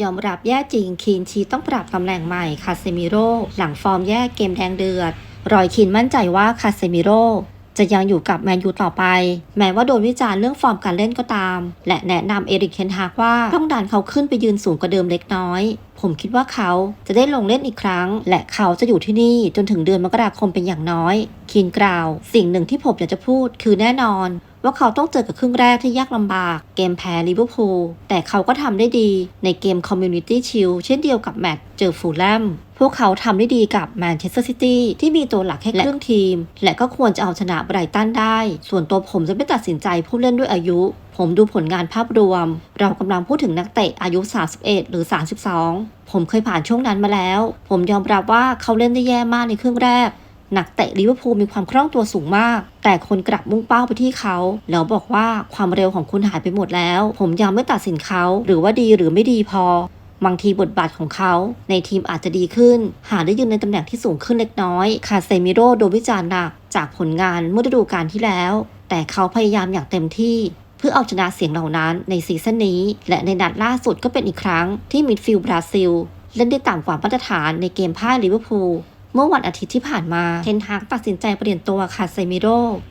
ยอมรับแย่จริงคีนชีต้องปรับตำแหน่งใหม่คาเซมิโร่หลังฟอร์มแย่เกมแดงเดือด รอยคินมั่นใจว่าคาเซมิโร่จะยังอยู่กับแมนยูต่อไป แม้ว่าโดนวิจารณ์เรื่องฟอร์มการเล่นก็ตาม และแนะนำเอริกเทนฮากว่า ต้องดันเขาขึ้นไปยืนสูงกว่าเดิมเล็กน้อย ผมคิดว่าเขาจะได้ลงเล่นอีกครั้ง และเขาจะอยู่ที่นี่จนถึงเดือนมกราคมเป็นอย่างน้อย คินกล่าว สิ่งหนึ่งที่ผมอยากจะพูดคือแน่นอน ว่าเขาต้องเจอกับครึ่งแรกที่ยากลำบาก เกมแพ้ลิเวอร์พูลแต่เขาก็ทำได้ดีในเกม Community Shield เช่นเดียวกับแมตช์เจอฟูลแลมพวกเขาทำได้ดีกับแมนเชสเตอร์ซิตี้ที่มีตัวหลักแค่ครึ่งทีม และก็ควรจะเอาชนะไบรตันได้ ส่วนตัวผมจะไม่ตัดสินใจผู้เล่นด้วยอายุ ผมดูผลงานภาพรวม เรากำลังพูดถึงนักเตะอายุ 31 หรือ 32 ผมเคยผ่านช่วงนั้นมาแล้ว ผมยอมรับว่าเขาเล่นได้แย่มากในครึ่งแรก นักเตะลิเวอร์พูลมีความคล่องตัวสูงมาก แต่คนกลับมุ่งเป้าไปที่เขา แล้วบอกว่าความเร็วของคุณหายไปหมดแล้ว ผมยังไม่ตัดสินเขา หรือว่าดีหรือไม่ดีพอบางทีบทบาทของเขาในทีมอาจจะดีขึ้น หาได้ยืนในตำแหน่งที่สูงขึ้นเล็กน้อย คาเซมิโร่โดนวิจารณ์หนักจากผลงานเมื่อฤดูกาลที่แล้ว แต่เขาพยายามอย่างเต็มที่ เพื่อเอาชนะเสียงเหล่านั้นในซีซั่นนี้ และในนัดล่าสุดก็เป็นอีกครั้งที่มิดฟิลด์บราซิล เล่นได้ต่ำกว่ามาตรฐานในเกมพ่ายลิเวอร์พูล เมื่อวันอาทิตย์ที่ผ่านมาเทนฮากตัดสินใจเปลี่ยนตัวคาเซมิโร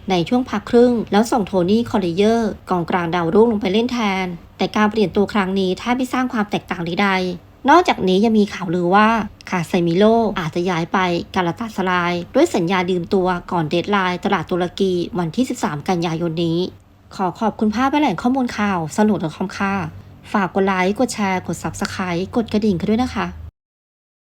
ในช่วงพักครึ่ง แล้วส่งโทนี่คอลเลเยอร์กองกลางดาวรุ่งลงไปเล่นแทน แต่การเปลี่ยนตัวครั้งนี้แทบไม่สร้างความแตกต่างใดๆนอกจากนี้ยังมีข่าวลือว่าคาเซมิโลอาจจะย้ายไปกาลาตาสลาย ด้วยสัญญาดื่มตัวก่อนเดทไลน์ตลาดตุรกีวันที่ 13 กันยายนนี้ ขอขอบคุณภาพและแหล่งข้อมูลข่าวสนุกคอมค่ะฝากกดไลค์กดแชร์กด Subscribe กดกระดิ่งกันด้วยนะคะ